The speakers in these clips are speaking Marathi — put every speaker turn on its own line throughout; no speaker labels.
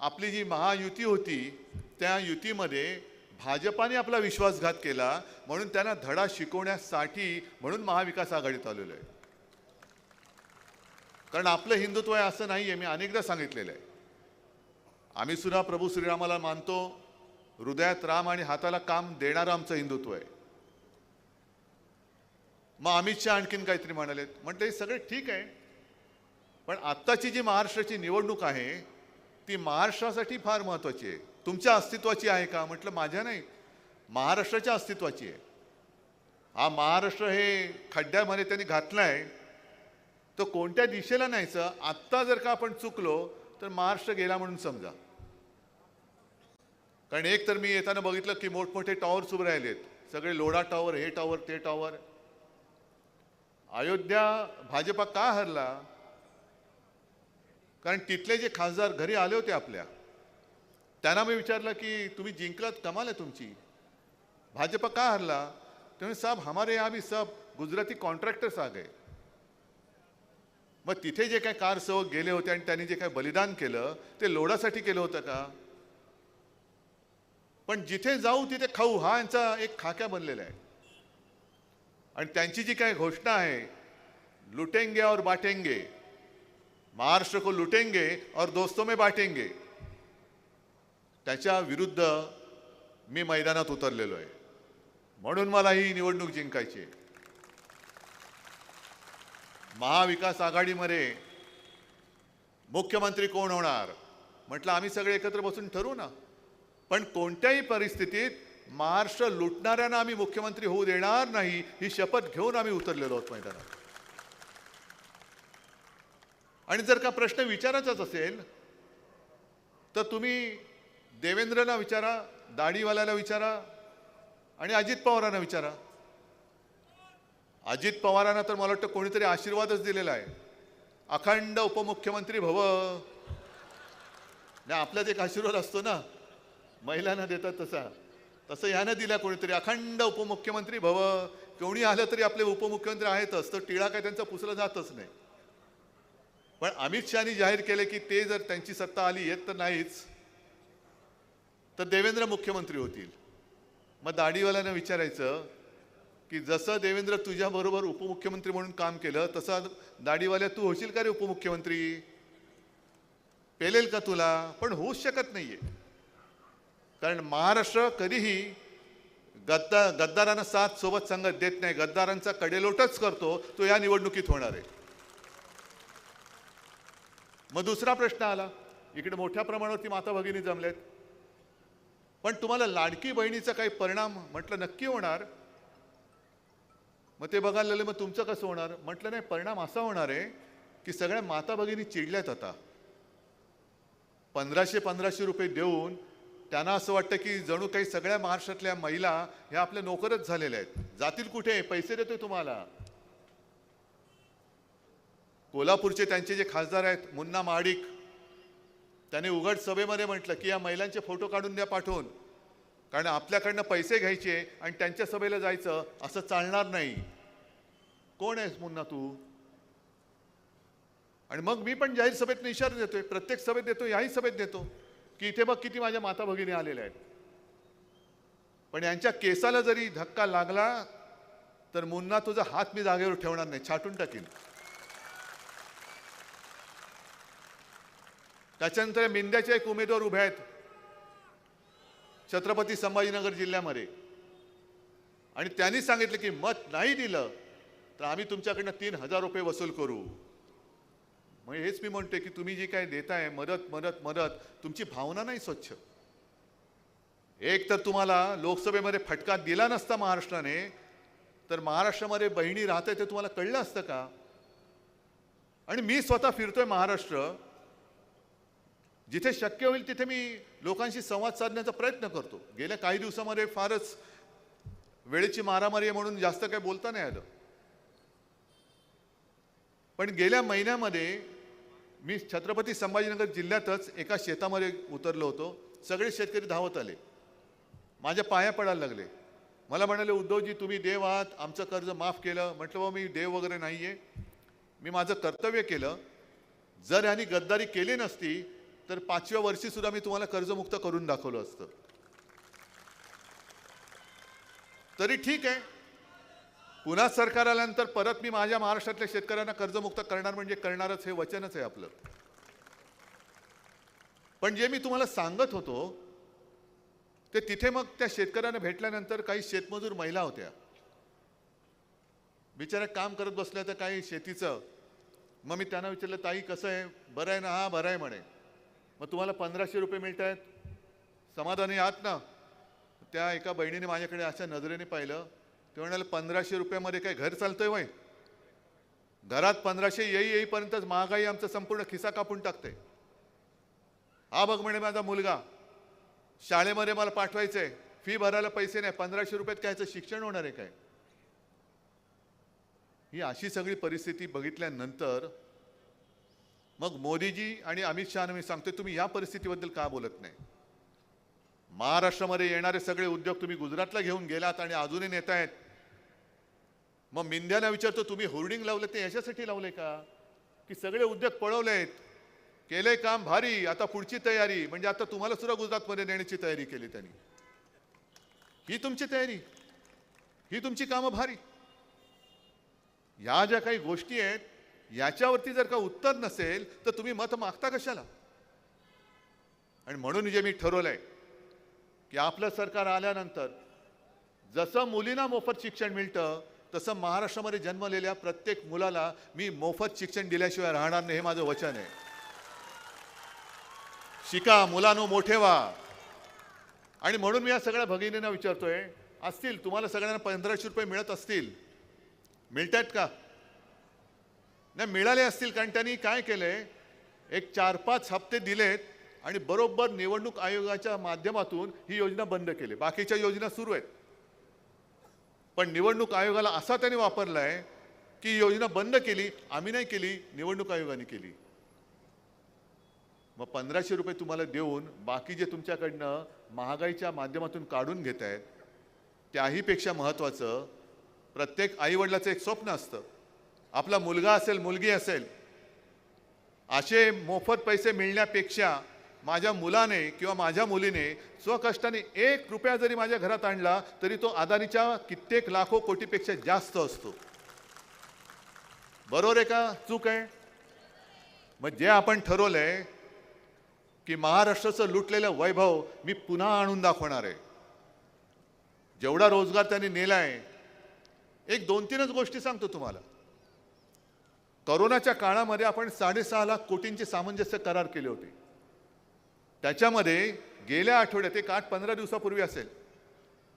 आपली जी महायुती होती त्या युतीमध्ये भाजपाने आपला विश्वासघात केला म्हणून त्यांना धडा शिकवण्यासाठी म्हणून महाविकास आघाडीत आलेलो आहे. कारण आपलं हिंदुत्व आहे असं नाही आहे मी अनेकदा सांगितलेलं आहे. आम्ही सुद्धा प्रभू श्रीरामाला मानतो हृदयात राम आणि हाताला काम देणारं आमचं हिंदुत्व आहे. मग अमित शहा आणखीन काहीतरी म्हणालेत. म्हटलं हे सगळं ठीक आहे पण आत्ताची जी महाराष्ट्राची निवडणूक आहे ती महाराष्ट्रासाठी फार महत्त्वाची आहे. तुमच्या अस्तित्वाची आहे का? म्हटलं माझ्या नाही. महाराष्ट्राच्या अस्तित्वाची आहे. हा महाराष्ट्र हे खड्ड्यामध्ये त्यांनी घातलाय. तो कोणत्या दिशेला न्यायचं? आत्ता जर का आपण चुकलो तर महाराष्ट्र गेला म्हणून समजा. कारण एक तर मी येताना बघितलं की मोठमोठे टॉवर्स उभे राहिलेत. सगळे लोढा टॉवर हे टॉवर ते टॉवर. अयोध्या भाजपा का हरला? कारण तिथले जे खासदार घरी आले होते आपल्या त्यांना मी विचारलं की तुम्ही जिंकलात कमाल आहे तुमची. भाजप का हरला? त्यामुळे साहेब हमारे यहाँ भी सब गुजराती कॉन्ट्रॅक्टर्स आ गए. मग तिथे जे काही कार सेवक गेले होते आणि त्यांनी जे काही बलिदान केलं ते लोडासाठी केलं होतं का? पण जिथे जाऊ तिथे खाऊ हा यांचा एक खाक्या बनलेला आहे. आणि त्यांची जी काही घोषणा आहे लुटेंगे और बाटेंगे महाराष्ट्र को लुटेंगे और दोस्तों में बाटेंगे। त्याच्या विरुद्ध मी मैदानात उतरलेलो आहे. म्हणून मला ही निवडणूक जिंकायची आहे. महाविकास आघाडीमध्ये मुख्यमंत्री कोण होणार? म्हटलं आम्ही सगळे एकत्र बसून ठरवू ना. पण कोणत्याही परिस्थितीत महाराष्ट्र लुटणाऱ्यांना आम्ही मुख्यमंत्री होऊ देणार नाही ही शपथ घेऊन आम्ही उतरलेलो आहोत मैदानात. आणि जर का प्रश्न विचारायचाच असेल तर तुम्ही देवेंद्रला विचारा दाढीवाल्याला विचारा आणि अजित पवारांना विचारा. अजित पवारांना तर मला वाटतं कोणीतरी आशीर्वादच दिलेला आहे. अखंड उपमुख्यमंत्री भव. नाही आपल्यात एक आशीर्वाद असतो ना. महिलांना देतात तसा. तसं ह्यानं दिला कोणीतरी. अखंड उपमुख्यमंत्री भव. कोणी आलं तरी आपले उपमुख्यमंत्री आहेतच तर टिळा काय त्यांचा पुसला जातच नाही. पण अमित शहानी जाहीर केले की ते जर त्यांची सत्ता आली येत तर नाहीच. तर देवेंद्र मुख्यमंत्री होतील. मग दाढीवाल्यानं विचारायचं की जसं देवेंद्र तुझ्याबरोबर उपमुख्यमंत्री म्हणून काम केलं तसं दाढीवाल्या तू होशील का रे उपमुख्यमंत्री? पेलेल का तुला? पण होऊच शकत नाही आहे कारण महाराष्ट्र कधीही गद्दा गद्दारांना साथ सोबत संगत देत नाही. गद्दारांचा कडेलोटच करतो. तो या निवडणुकीत होणार आहे. मग दुसरा प्रश्न आला. इकडे मोठ्या प्रमाणावरती माता भगिनी जमलेत. पण तुम्हाला लाडकी बहिणीचा काही परिणाम म्हटलं नक्की होणार? मग ते बघायला लागले मग तुमचं कसं होणार? म्हटलं नाही परिणाम असा होणार आहे की सगळ्या माता भगिनी चिडल्यात आता. पंधराशे पंधराशे रुपये देऊन त्यांना असं वाटतं की जणू काही सगळ्या महाराष्ट्रातल्या महिला ह्या आपल्या नोकरच झालेल्या आहेत. जातील कुठे? पैसे देतोय तुम्हाला. कोल्हापूरचे त्यांचे जे खासदार आहेत मुन्ना महाडिक त्याने उघड सभेमध्ये म्हटलं की या महिलांचे फोटो काढून द्या पाठवून. कारण आपल्याकडनं पैसे घ्यायचे आणि त्यांच्या सभेला जायचं असं चालणार नाही. कोण आहेस मुन्ना तू? आणि मग मी पण जाहीर सभेत इशारा देतोय प्रत्येक सभेत देतो याही सभेत देतो की इथे बघ किती माझ्या माता भगिनी आलेल्या आहेत. पण यांच्या केसाला जरी धक्का लागला तर मुन्ना तुझा हात मी जागेवर ठेवणार नाही छाटून टाकीन. त्याच्यानंतर मिंद्याचे एक उमेदवार उभे आहेत. छत्रपती संभाजीनगर जिल्ह्यामध्ये. आणि त्यांनी सांगितलं की मत नाही दिलं तर आम्ही तुमच्याकडनं तीन हजार रुपये वसूल करू. मग हेच मी म्हणतोय की तुम्ही जी काय देताय मदत मदत मदत तुमची भावना नाही स्वच्छ. एक तर तुम्हाला लोकसभेमध्ये फटका दिला नसता महाराष्ट्राने तर महाराष्ट्रामध्ये बहिणी राहते ते तुम्हाला कळलं असतं का? आणि मी स्वतः फिरतोय महाराष्ट्र जिथे शक्य होईल तिथे मी लोकांशी संवाद साधण्याचा प्रयत्न करतो. गेल्या काही दिवसामध्ये फारच वेळेची मारामारी आहे म्हणून जास्त काही बोलता नाही आलं. पण गेल्या महिन्यामध्ये मी छत्रपती संभाजीनगर जिल्ह्यातच एका शेतामध्ये उतरलो होतो. सगळे शेतकरी धावत आले. माझ्या पाया पडायला लागले. मला म्हणाले उद्धवजी तुम्ही देव आहात आमचं कर्ज माफ केलं. म्हटलं बा मी देव वगैरे नाही आहे मी माझं कर्तव्य केलं. जर ह्यांनी गद्दारी केली नसती तर पाचव्या वर्षी सुद्धा मी तुम्हाला कर्जमुक्त करून दाखवलं असतं. तरी ठीक आहे. पुन्हा सरकार आल्यानंतर परत मी माझ्या महाराष्ट्रातल्या शेतकऱ्यांना कर्जमुक्त करणार म्हणजे करणारच हे वचनच आहे आपलं. पण जे मी तुम्हाला सांगत होतो ते तिथे मग त्या शेतकऱ्यांना भेटल्यानंतर काही शेतमजूर महिला होत्या. बिचाऱ्या काम करत बसल्या तर काही शेतीचं. मग मी त्यांना विचारलं ताई कसं आहे? बरं आहे ना हा बरं आहे म्हणे. मग तुम्हाला पंधराशे रुपये मिळत आहेत समाधानी आहात ना? त्या एका बहिणीने माझ्याकडे अशा नजरेने पाहिलं. ते म्हणाले पंधराशे रुपयामध्ये काय घर चालतंय वय? घरात पंधराशे येई येईपर्यंतच महागाई आमचा संपूर्ण खिसा कापून टाकते. हा बघ म्हणे माझा मुलगा शाळेमध्ये मला पाठवायचंय. फी भरायला पैसे नाही. पंधराशे रुपयात काय शिक्षण होणार आहे काय? ही अशी सगळी परिस्थिती बघितल्यानंतर मग मोदीजी आणि अमित शहानं मी सांगतोय तुम्ही या परिस्थितीबद्दल का बोलत नाही? महाराष्ट्रामध्ये येणारे सगळे उद्योग तुम्ही गुजरातला घेऊन गेलात आणि अजूनही नेत आहेत. मग मिंद्यांना विचारतो तुम्ही होर्डिंग लावले ते याच्यासाठी लावले का? की सगळे उद्योग पळवलेत. केले काम भारी आता पुढची तयारी. म्हणजे आता तुम्हाला सुद्धा गुजरातमध्ये नेण्याची तयारी केली त्यांनी. ही तुमची तयारी. ही तुमची कामं भारी. या ज्या काही गोष्टी आहेत याच्यावरती जर का उत्तर नसेल तर तुम्ही मत मागता कशाला? आणि म्हणून जे मी ठरवलंय की आपलं सरकार आल्यानंतर जसं मुलींना मोफत शिक्षण मिळतं तसं महाराष्ट्रामध्ये जन्मलेल्या प्रत्येक मुलाला मी मोफत शिक्षण दिल्याशिवाय राहणार नाही हे माझं वचन आहे. शिका मुलांनो मोठे व्हा. आणि म्हणून मी या सगळ्या भगिनींना विचारतोय असतील तुम्हाला सगळ्यांना पंधराशे रुपये मिळत असतील. मिळत आहेत का? नाही मिळाले असतील कारण त्यांनी काय केलंय? एक चार पाच हप्ते दिलेत आणि बरोबर निवडणूक आयोगाच्या माध्यमातून ही योजना बंद केली. बाकीच्या योजना सुरू आहेत. पण निवडणूक आयोगाला असा त्यांनी वापरलाय की योजना बंद केली आम्ही नाही केली निवडणूक आयोगाने केली. मग पंधराशे रुपये तुम्हाला देऊन बाकी जे तुमच्याकडनं महागाईच्या माध्यमातून काढून घेत आहेत त्याहीपेक्षा महत्त्वाचं प्रत्येक आईवडिलाचं एक स्वप्न असतं. आपला मुलगा असेल मुलगी असेल असे मोफत पैसे मिळण्यापेक्षा माझ्या मुलाने किंवा माझ्या मुलीने स्वकष्टाने एक रुपया जरी माझ्या घरात आणला तरी तो आदानीच्या कित्येक लाखो कोटीपेक्षा जास्त असतो. बरोबर आहे का? चूक आहे? मग जे आपण ठरवलंय की महाराष्ट्राचं लुटलेलं वैभव मी पुन्हा आणून दाखवणार आहे. जेवढा रोजगार त्यांनी नेलाय एक दोन तीनच गोष्टी सांगतो तुम्हाला. करोनाच्या काळामध्ये आपण साडेसहा लाख कोटींचे सामंजस्य करार केले होते. त्याच्यामध्ये गेल्या आठवड्यात एक आठ पंधरा दिवसापूर्वी असेल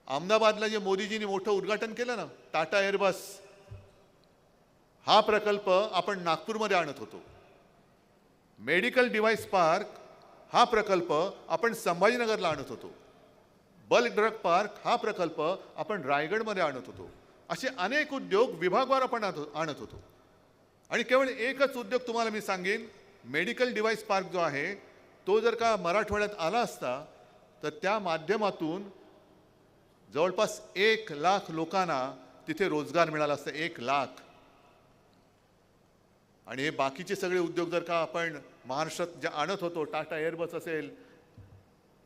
अहमदाबादला जे मोदीजींनी मोठं उद्घाटन केलं ना टाटा एअरबस हा प्रकल्प आपण नागपूरमध्ये आणत होतो. मेडिकल डिव्हाइस पार्क हा प्रकल्प आपण संभाजीनगरला आणत होतो. बल्क ड्रग पार्क हा प्रकल्प आपण रायगडमध्ये आणत होतो. असे अनेक उद्योग विभागवार आपण आणत आणत होतो. आणि केवळ एकच उद्योग तुम्हाला मी सांगेन मेडिकल डिव्हाइस पार्क जो आहे तो जर का मराठवाड्यात आला असता तर त्या माध्यमातून जवळपास एक लाख लोकांना तिथे रोजगार मिळाला असता एक लाख. आणि हे बाकीचे सगळे उद्योग जर का आपण महाराष्ट्रात जे आणत होतो टाटा एअरबस असेल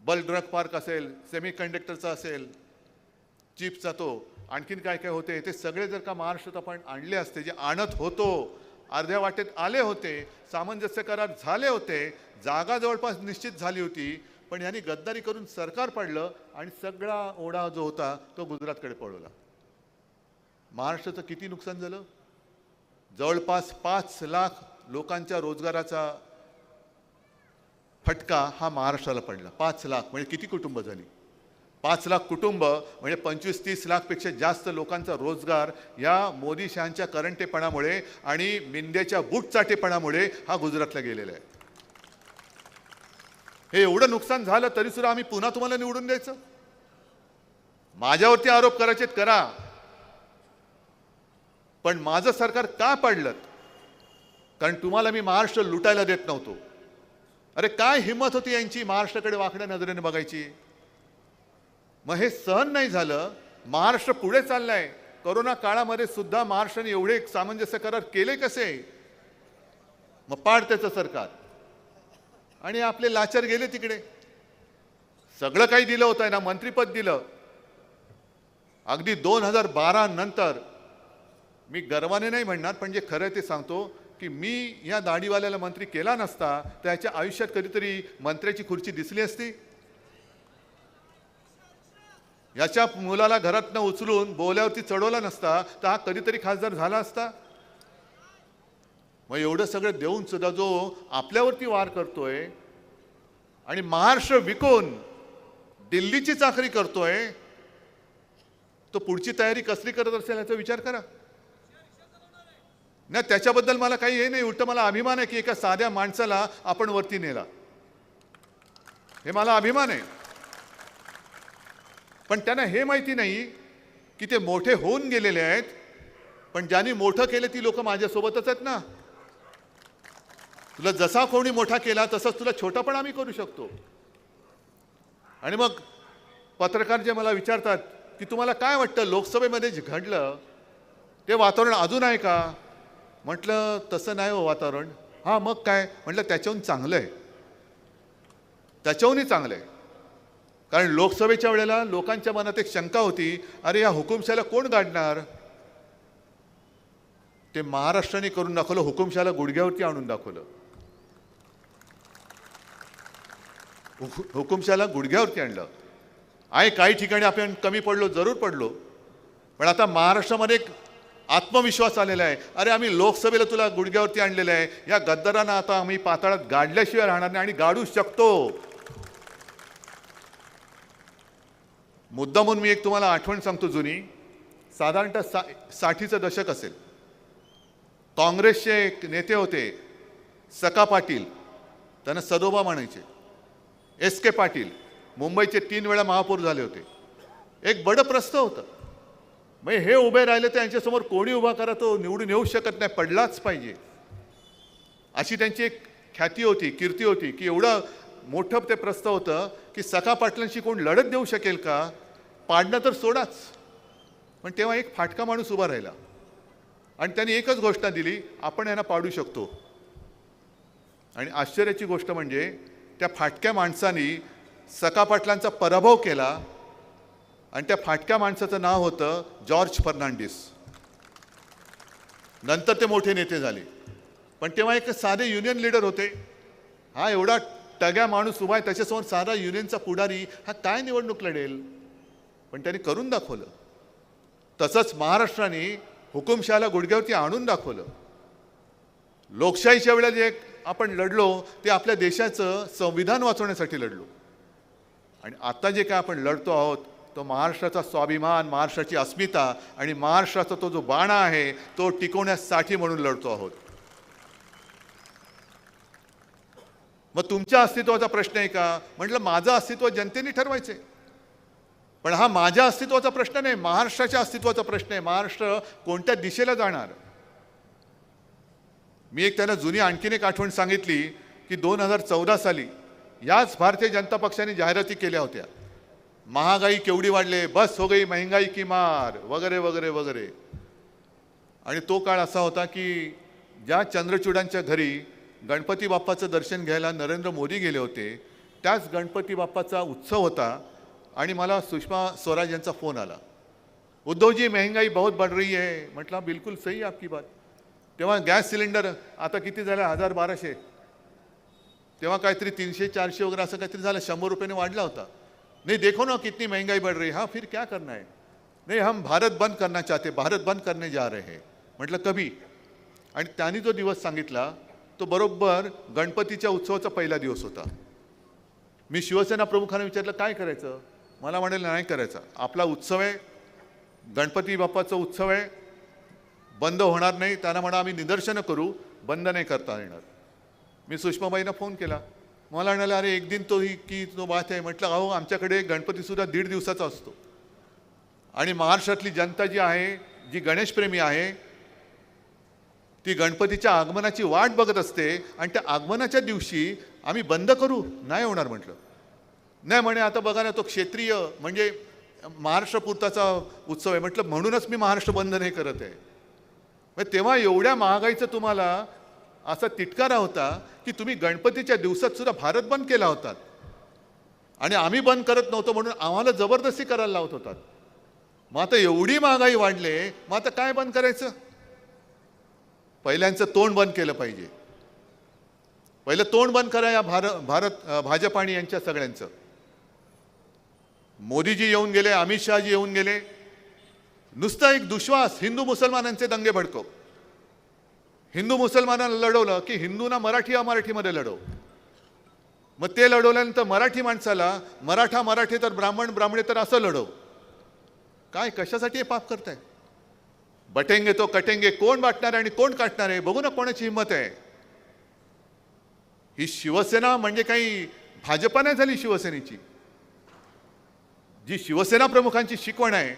बल्क ड्रग पार्क असेल सेमी कंडक्टरचा असेल चिप्सचा तो आणखीन काय काय होते ते सगळे जर का महाराष्ट्रात आपण आणले असते जे आणत होतो अर्ध्या वाटेत आले होते सामंजस्य करार झाले होते जागा जवळपास निश्चित झाली होती पण यांनी गद्दारी करून सरकार पडलं आणि सगळा ओढा जो होता तो गुजरातकडे पळवला. महाराष्ट्राचं किती नुकसान झालं? जवळपास पाच लाख लोकांच्या रोजगाराचा फटका हा महाराष्ट्राला पडला. पाच लाख म्हणजे किती कुटुंब झाली? पाच लाख कुटुंब म्हणजे पंचवीस तीस लाखपेक्षा जास्त लोकांचा रोजगार या मोदी शहांच्या करंटेपणामुळे आणि मिंदेच्या बुटचाटेपणामुळे हा गुजरातला गेलेला आहे. हे एवढं नुकसान झालं तरी सुद्धा आम्ही पुन्हा तुम्हाला निवडून द्यायचं? माझ्यावरती आरोप करायचे करा. पण माझं सरकार का पाडलं? कारण तुम्हाला मी महाराष्ट्र लुटायला देत नव्हतो. अरे काय हिंमत होती यांची महाराष्ट्राकडे वाकड्या नजरेने बघायची? मग हे सहन नाही झालं महाराष्ट्र पुढे चाललाय. करोना काळामध्ये सुद्धा महाराष्ट्राने एवढे सामंजस्य करार केले कसे? मग पाड त्याचं सरकार. आणि आपले लाचार गेले तिकडे. सगळं काही दिलं होतं ना मंत्रीपद दिलं. अगदी दोन हजार बारा नंतर मी गर्वाने नाही म्हणणार पण जे खरं ते सांगतो की मी या दाढीवाल्याला मंत्री केला नसता तर त्याच्या आयुष्यात कधीतरी मंत्र्याची खुर्ची दिसली असती. याच्या मुलाला घरातनं उचलून बोल्यावरती चढवला नसता तर हा कधीतरी खासदार झाला असता? मग एवढं सगळं देऊन सुद्धा जो आपल्यावरती वार करतोय आणि महाराष्ट्र विकून दिल्लीची चाकरी करतोय तो पुढची तयारी कसली करत असेल याचा विचार करा. नाही त्याच्याबद्दल मला काही हे नाही उलट मला अभिमान आहे की एका साध्या माणसाला आपण वरती नेला. हे मला अभिमान आहे. पण त्यांना हे माहिती नाही की ते मोठे होऊन गेलेले आहेत पण ज्यांनी मोठं केलं ती लोक माझ्यासोबतच आहेत ना. तुला जसा कोणी मोठा केला तसंच तुला छोटा पण आम्ही करू शकतो. आणि मग पत्रकार जे मला विचारतात की तुम्हाला काय वाटतं लोकसभेमध्ये जे घडलं ते वातावरण अजून आहे का? म्हटलं तसं नाही हो वातावरण. हां मग काय? म्हटलं त्याच्याहून चांगलं आहे. त्याच्याहूनही चांगलं आहे. कारण लोकसभेच्या वेळेला लोकांच्या मनात एक शंका होती अरे या हुकुमशाला कोण गाडणार? ते महाराष्ट्राने करून दाखवलं हुकुमशाला गुडघ्यावरती आणून दाखवलं. हुकु- हुकुमशाला गुडघ्यावरती आणलं. आहे काही ठिकाणी आपण कमी पडलो जरूर पडलो. पण आता महाराष्ट्रामध्ये एक आत्मविश्वास आलेला आहे. अरे आम्ही लोकसभेला तुला गुडघ्यावरती आणलेलं आहे. या गद्दारांना आता आम्ही पाताळात गाडल्याशिवाय राहणार नाही आणि गाडू शकतो. मुद्दा म्हणून मी एक तुम्हाला आठवण सांगतो जुनी. साधारणतः सा साठीचं दशक असेल. काँग्रेसचे एक नेते होते सका पाटील. त्यांना सदोबा म्हणायचे. S K Patil. मुंबईचे तीन वेळा महापौर झाले होते. एक बडं प्रस्त होतं. मग हे उभे राहिले तर यांच्यासमोर कोणी उभा करा तो निवडून येऊ शकत नाही पडलाच पाहिजे. अशी त्यांची एक ख्याती होती कीर्ती होती की एवढं मोठं ते प्रस्ताव होतं की सखा पाटलांशी कोण लढत देऊ शकेल का? पाडणं तर सोडाच. पण तेव्हा एक फाटका माणूस उभा राहिला. आणि त्यांनी एकच घोषणा दिली आपण यांना पाडू शकतो. आणि आश्चर्याची गोष्ट म्हणजे त्या फाटक्या माणसानी सका पाटलांचा पराभव केला आणि त्या फाटक्या माणसाचं नाव होतं जॉर्ज फर्नांडिस. नंतर ते मोठे नेते झाले. पण तेव्हा एक साधे युनियन लीडर होते. हा एवढा टग्या माणूस उभा आहे त्याच्यासमोर साधा युनियनचा पुढारी हा काय निवडणूक लढेल? पण त्यांनी करून दाखवलं. तसंच महाराष्ट्राने हुकुमशहाला गुडघ्यावरती आणून दाखवलं. लोकशाहीच्या वेळेला जे आपण लढलो ते आपल्या देशाचं संविधान वाचवण्यासाठी लढलो. आणि आता जे काय आपण लढतो आहोत तो महाराष्ट्राचा स्वाभिमान महाराष्ट्राची अस्मिता आणि महाराष्ट्राचा तो जो बाणा आहे तो टिकवण्यासाठी म्हणून लढतो आहोत. मग तुमच्या अस्तित्वाचा प्रश्न आहे का? म्हटलं माझं अस्तित्व जनतेने ठरवायचे पण हा माझ्या अस्तित्वाचा प्रश्न नाही महाराष्ट्राच्या अस्तित्वाचा प्रश्न आहे. महाराष्ट्र कोणत्या दिशेला जाणार? मी एक त्यांना जुनी आणखीन एक आठवण सांगितली की दोन हजार चौदा साली याच भारतीय जनता पक्षाने जाहिराती केल्या होत्या. महागाई केवढी वाढले बस हो गई महंगाई की मार वगैरे वगैरे वगैरे. आणि तो काळ असा होता की ज्या चंद्रचूडांच्या घरी गणपती बाप्पाचं दर्शन घ्यायला नरेंद्र मोदी गेले होते. त्याच गणपती बाप्पाचा उत्सव होता आणि मला सुषमा स्वराज यांचा फोन आला. उद्धव जी महंगाई बहुत बढ़ रही है. म्हटलं बिलकुल सही आपकी बात. तेव्हा गॅस सिलेंडर आता किती झालं? हजार बाराशे. तेव्हा काहीतरी तीनशे चारशे वगैरे असं काहीतरी झालं. शंभर रुपयाने वाढला होता. नहीं देखो ना कितनी महंगाई बढ़ रही है. हाँ फिर क्या करना है? नहीं हम भारत बंद करना चाहते भारत बंद करने जा रहे हैं. म्हटलं कभी? आणि त्यांनी जो दिवस सांगितला तो बरोबर गणपतीच्या उत्सवाचा पहिला दिवस होता. मी शिवसेना प्रमुखांना विचारलं काय करायचं? मला म्हणाले नाही करायचं. आपला उत्सव आहे. गणपती बाप्पाचा उत्सव आहे. बंद होणार नाही. त्यांना म्हणा आम्ही निदर्शनं करू. बंद नाही करता येणार. मी सुषमाबाईंना फोन केला. मला म्हणाले अरे एक दिन तो ही की तो बात आहे. म्हटलं अहो आमच्याकडे गणपतीसुद्धा दीड दिवसाचा असतो. आणि महाराष्ट्रातली जनता जी आहे जी गणेशप्रेमी आहे ती गणपतीच्या आगमनाची वाट बघत असते आणि त्या आगमनाच्या दिवशी आम्ही बंद करू? नाही होणार म्हटलं. नाही म्हणे आता बघा ना तो क्षेत्रीय म्हणजे महाराष्ट्रपुरताचा उत्सव आहे. म्हटलं म्हणूनच मी महाराष्ट्र बंद नाही करत आहे. मग तेव्हा एवढ्या महागाईचं तुम्हाला असा तिटकारा होता की तुम्ही गणपतीच्या दिवसात सुद्धा भारत बंद केला होता आणि आम्ही बंद करत नव्हतो म्हणून आम्हाला जबरदस्ती करायला लावत होतात. मग आता एवढी महागाई वाढले मग आता काय बंद करायचं? पहिल्यांचं तोंड बंद केलं पाहिजे. पहिलं तोंड बंद करा या भार भारत भाजप आणि यांच्या सगळ्यांचं. मोदीजी येऊन गेले अमित शहाजी येऊन गेले. नुसता एक दुश्वास हिंदू मुसलमानांचे दंगे भडकव. हिंदू मुसलमानांना लढवलं की हिंदूंना मराठी अमराठीमध्ये लढव. मग ते लढवल्यानंतर मराठी माणसाला मराठा मराठी तर ब्राह्मण ब्राह्मणे तर असं लढव. काय कशासाठी हे पाप करताय? बटेंगे तो कटेंगे कोण वाटणार आहे आणि कोण काटणार आहे? बघू ना कोणाची हिंमत आहे. ही शिवसेना म्हणजे काही भाजपा नाही झाली शिवसेनेची. जी शिवसेना प्रमुखांची शिकवण आहे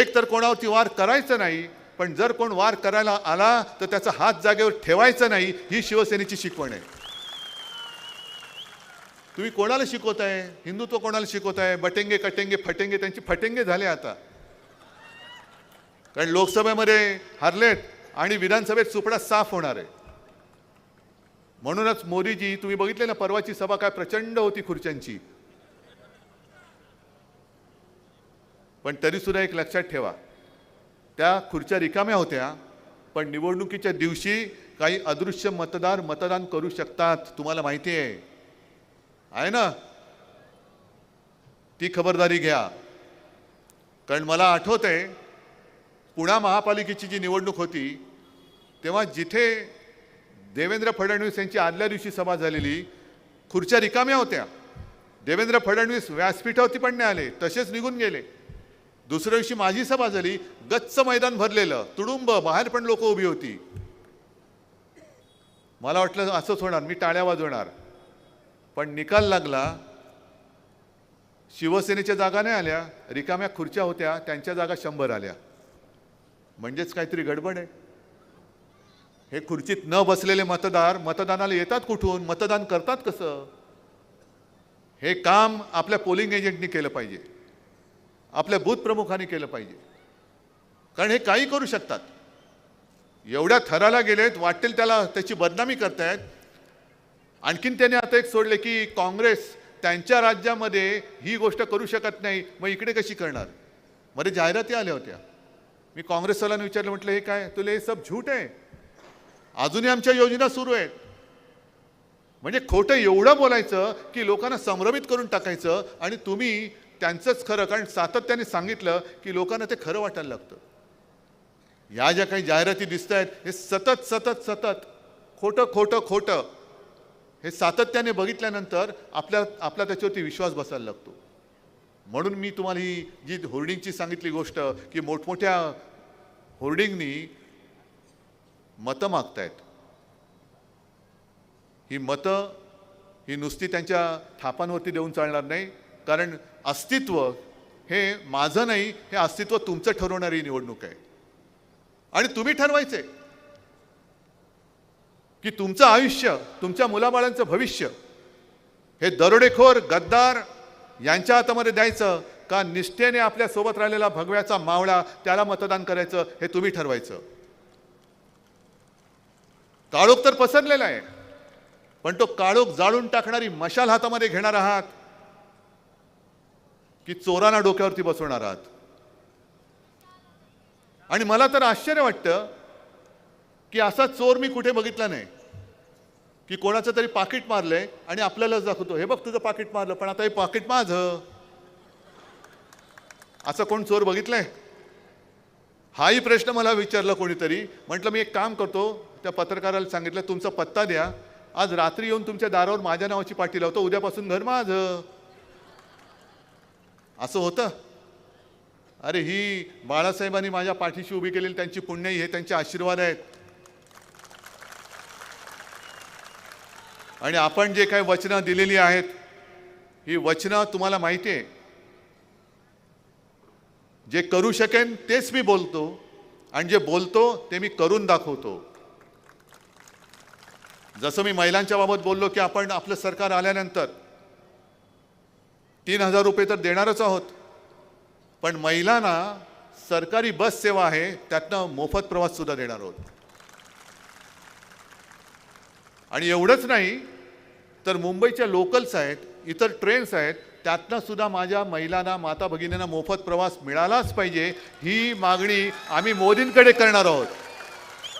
एक तर कोणावरती वार करायचं नाही पण जर कोण वार करायला आला तर त्याचा हात जागेवर ठेवायचा नाही ही शिवसेनेची शिकवण आहे. तुम्ही कोणाला शिकवताय? हिंदुत्व कोणाला शिकवताय? बटेंगे कटेंगे फटेंगे त्यांची फटेंगे झाले आता. कारण लोकसभेमध्ये हरलेत आणि विधानसभेत सुपडा साफ होणार आहे. म्हणूनच मोदीजी तुम्ही बघितले ना परवाची सभा काय प्रचंड होती खुर्च्यांची. पण तरी सुद्धा एक लक्षात ठेवा त्या खुर्च्या रिकाम्या होत्या पण निवडणुकीच्या दिवशी काही अदृश्य मतदार मतदान करू शकतात तुम्हाला माहिती आहे. आहे ना? ती खबरदारी घ्या. कारण मला आठवत आहे पुणा महापालिकेची जी निवडणूक होती तेव्हा जिथे देवेंद्र फडणवीस यांची आदल्या दिवशी सभा झालेली खुर्च्या रिकाम्या होत्या. देवेंद्र फडणवीस व्यासपीठावरती पण नाही आले तसेच निघून गेले. दुसऱ्या दिवशी माझी सभा झाली गच्च मैदान भरलेलं तुडुंब बाहेर पण लोक उभी होती. मला वाटलं असंच होणार मी टाळ्या वाजवणार. पण निकाल लागला शिवसेनेच्या जागा नाही आल्या रिकाम्या खुर्च्या होत्या त्यांच्या जागा शंभर आल्या. म्हणजेच काहीतरी गडबड आहे. हे खुर्चीत न बसलेले मतदार मतदानाला येतात कुठून? मतदान करतात कसं? हे काम आपल्या पोलिंग एजंटनी केलं पाहिजे. आपल्या बूथ प्रमुखांनी केलं पाहिजे. कारण हे काही करू शकतात. एवढ्या थराला गेलेत वाटेल त्याला त्याची बदनामी करतायत. आणखीन त्याने आता एक सोडले की काँग्रेस त्यांच्या राज्यामध्ये ही गोष्ट करू शकत नाही. मग इकडे कशी करणार? मध्ये जाहिराती आल्या होत्या. मी काँग्रेसवाल्यांना विचारलं म्हटलं हे काय? तुला हे सब झूट आहे? अजूनही आमच्या योजना सुरू आहेत. म्हणजे खोटं एवढं बोलायचं की लोकांना संभ्रमित करून टाकायचं आणि तुम्ही त्यांचंच खरं कारण सातत्याने सांगितलं की लोकांना ते खरं वाटायला लागतं. या ज्या काही जाहिराती दिसत आहेत हे सतत सतत सतत खोटं खोटं खोटं हे सातत्याने बघितल्यानंतर आपल्या आपला त्याच्यावरती विश्वास बसायला लागतो. म्हणून मी तुम्हाला ही जी होर्डिंगची सांगितली गोष्ट की मोठमोठ्या होर्डिंगनी मतं मागतायत. ही मतं ही नुसती त्यांच्या थापांवरती देऊन चालणार नाही कारण अस्तित्व हे माझं नाही हे अस्तित्व तुमचं ठरवणारी निवडणूक आहे. आणि तुम्ही ठरवायचे की तुमचं आयुष्य तुमच्या मुलाबाळांचं भविष्य हे दरोडेखोर गद्दार यांच्या हातामध्ये द्यायचं का निष्ठेने आपल्यासोबत राहिलेला भगव्याचा मावळा त्याला मतदान करायचं हे तुम्ही ठरवायचं. काळोख तर पसरलेला आहे पण तो काळोख जाळून टाकणारी मशाल हातामध्ये घेणार आहात की चोरांना डोक्यावरती बसवणार आहात. आणि मला तर आश्चर्य वाटतं की असा चोर मी कुठे बघितला नाही. की कोणाचं तरी पाकिट मारलंय आणि आपल्यालाच दाखवतो. हे बघ तुझं पाकिट मारलं पण आता हे पाकिट माझं. असं कोण चोर बघितलंय? हाही प्रश्न मला विचारला कोणीतरी. म्हटलं मी एक काम करतो त्या पत्रकाराला सांगितलं तुमचा पत्ता द्या. आज रात्री येऊन तुमच्या दारावर माझ्या नावाची पाठी लावतो उद्यापासून घर माझं. असं होतं? अरे ही बाळासाहेबांनी माझ्या पाठीशी उभी केलेली त्यांची पुण्यही हे त्यांचे आशीर्वाद आहेत. आणि आपण जे काही वचनं दिलेली आहेत ही वचनं तुम्हाला माहिती आहे. जे करू शकेन तेच मी बोलतो आणि जे बोलतो ते मी करून दाखवतो. जसं मी महिलांच्या बाबत बोललो की आपण आपलं सरकार आल्यानंतर तीन हजार रुपये तर देणारच आहोत पण महिलांना सरकारी बस सेवा आहे त्यातनं मोफत प्रवास सुद्धा देणार आहोत. आणि एवढंच नाही तर मुंबईच्या लोकल्स आहेत इतर ट्रेन्स आहेत त्यातनंसुद्धा माझ्या महिलांना माता भगिनींना मोफत प्रवास मिळालाच पाहिजे ही मागणी आम्ही मोदींकडे करणार आहोत.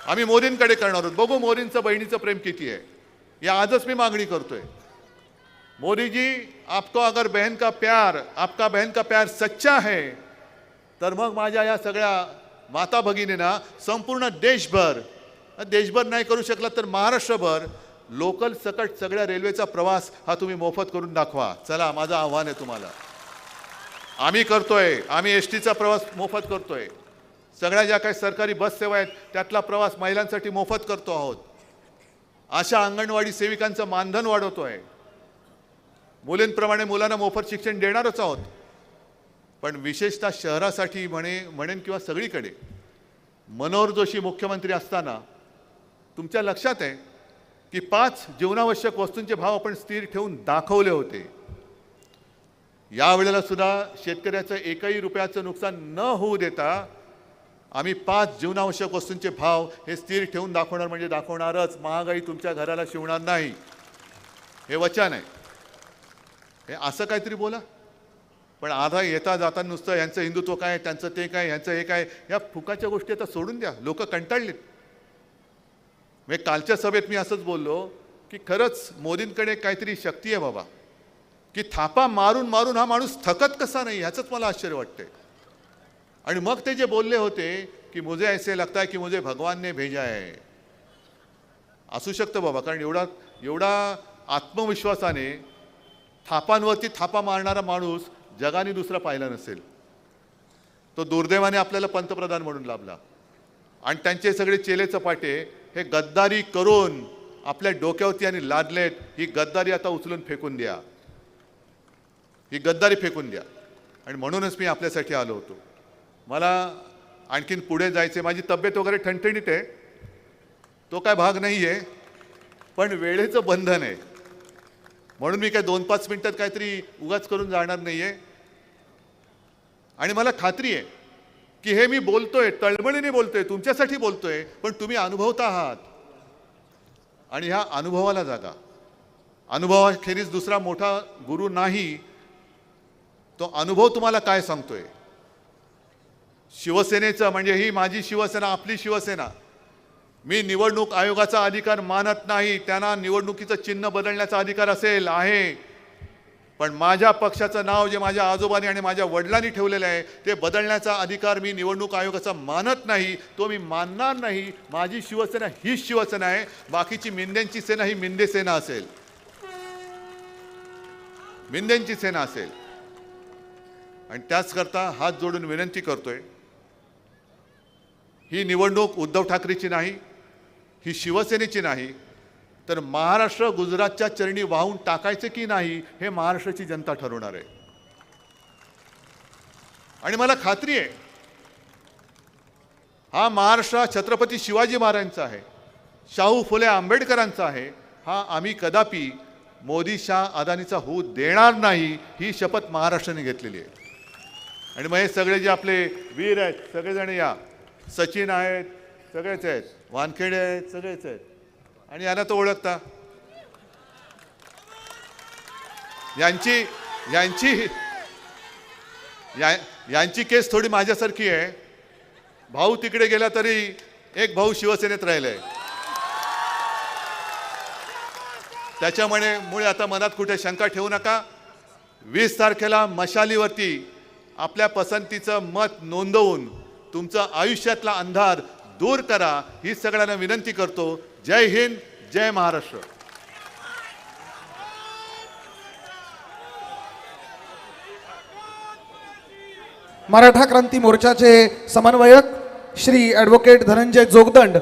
आम्ही मोदींकडे करणार आहोत. बघू मोदींचं बहिणीचं प्रेम किती आहे. या आजच मी मागणी करतोय. मोदी जी आपको अगर बहन का प्यार आपका बहन का प्यार सच्चा है तर मग माझ्या या सगळ्या माता भगिनींना संपूर्ण देशभर देशभर नाही करू शकला तर महाराष्ट्रभर लोकल सकट सगळ्या रेल्वेचा प्रवास हा तुम्ही मोफत करून दाखवा. चला माझं आव्हान आहे तुम्हाला. आम्ही करतोय आम्ही एस टीचा प्रवास मोफत करतोय. सगळ्या ज्या काही सरकारी बस सेवा आहेत त्यातला प्रवास महिलांसाठी मोफत करतो आहोत. अशा अंगणवाडी सेविकांचं मानधन वाढवतोय. मुलींप्रमाणे मुलांना मोफत शिक्षण देणारच आहोत. पण विशेषतः शहरासाठी म्हणे म्हणेन किंवा सगळीकडे मनोहर जोशी मुख्यमंत्री असताना तुमच्या लक्षात आहे की पाच जीवनावश्यक वस्तूंचे भाव आपण स्थिर ठेवून दाखवले होते. यावेळेला सुद्धा शेतकऱ्याचं एकही रुपयाचं नुकसान न होऊ देता आम्ही पाच जीवनावश्यक वस्तूंचे भाव हे स्थिर ठेवून दाखवणार म्हणजे दाखवणारच. महागाई तुमच्या घराला शिवणार नाही. हे वचन आहे. हे असं काहीतरी बोला. पण आधा येता जाता नुसतं यांचं हिंदुत्व काय त्यांचं ते काय यांचं हे काय या फुकाच्या गोष्टी आता सोडून द्या. लोक कंटाळलीत. म्हणजे कालच्या सभेत मी असंच बोललो की खरंच मोदींकडे काहीतरी शक्ती आहे बाबा. की थापा मारून मारून हा माणूस थकत कसा नाही ह्याचंच मला आश्चर्य वाटते आणि मग ते जे बोलले होते की मुझे ऐसे लगता है की मुझे भगवानने भेजा आहे असू शकतं बाबा कारण एवढा एवढा आत्मविश्वासाने थापांवरती थापा मारणारा माणूस जगाने दुसरा पाहिला नसेल. तो दुर्दैवाने आपल्याला पंतप्रधान म्हणून लाभला. आणि त्यांचे सगळे चेले चपाटे हे गद्दारी करून आपल्या डोक्यावरती आणि लादलेत ही गद्दारी आता उचलून फेकून द्या. ही गद्दारी फेकून द्या. आणि म्हणूनच मी आपल्यासाठी आलो होतो. मला आणखीन पुढे जायचे माझी तब्येत वगैरे ठणठणीत आहे. तो काय भाग नाही आहे पण वेळेचं बंधन आहे. म्हणून मी काय दोन पाच मिनटात काहीतरी उगाच करून जाणार नाही आहे आणि मला खात्री आहे. की हे मी बोलतोय तळमळीने बोलतोय तुमच्यासाठी बोलतोय पण तुम्ही अनुभवता आहात. आणि ह्या अनुभवाला जागा. अनुभवाखेरीज दुसरा मोठा गुरु नाही तो अनुभव तुम्हाला काय सांगतोय? शिवसेनेचं म्हणजे ही माझी शिवसेना आपली शिवसेना. मी निवडणूक आयोगाचा अधिकार मानत नाही त्यांना निवडणुकीचं चिन्ह बदलण्याचा अधिकार असेल आहे. पण माझ्या पक्षाचं नाव जे माझ्या आजोबांनी आणि माझ्या वडिलांनी ठेवलेलं आहे ते बदलण्याचा अधिकार मी निवडणूक आयोगाचा मानत नाही तो मी मानणार नाही. माझी शिवसेना हीच शिवसेना आहे बाकीची मिंद्यांची सेना ही मिंदे सेना असेल. मिंद्यांची सेना असेल. आणि त्याचकरता हात जोडून विनंती करतोय ही निवडणूक उद्धव ठाकरेची नाही ही शिवसेनेची नाही तर महाराष्ट्र गुजरातच्या चरणी वाहून टाकायचं की नाही हे महाराष्ट्राची जनता ठरवणार आहे. आणि मला खात्री आहे हा महाराष्ट्र छत्रपती शिवाजी महाराजांचा आहे शाहू फुले आंबेडकरांचा आहे हा आम्ही कदापि मोदी शाह अदानीचा होऊ देणार नाही ही शपथ महाराष्ट्राने घेतलेली आहे. आणि मग हे सगळे जे आपले वीर आहेत सगळेजण या सचिन आहेत सगळेच आहेत वानखेडे आहेत सगळेच आहेत. आणि यांना तो ओळखता. यांची यांची या यांची केस थोडी माझ्यासारखी आहे. भाऊ तिकडे गेला तरी एक भाऊ शिवसेनेत राहिलाय. त्याच्यामुळे मुळे आता मनात कुठे शंका ठेवू नका. वीस तारखेला मशालीवरती आपल्या पसंतीचं मत नोंदवून तुमचं आयुष्यातला अंधार दूर करा ही सगळ्यांना विनंती करतो. जय हिंद जय महाराष्ट्र.
मराठा क्रांती मोर्चाचे समन्वयक श्री ॲडव्होकेट धनंजय जोगदंड.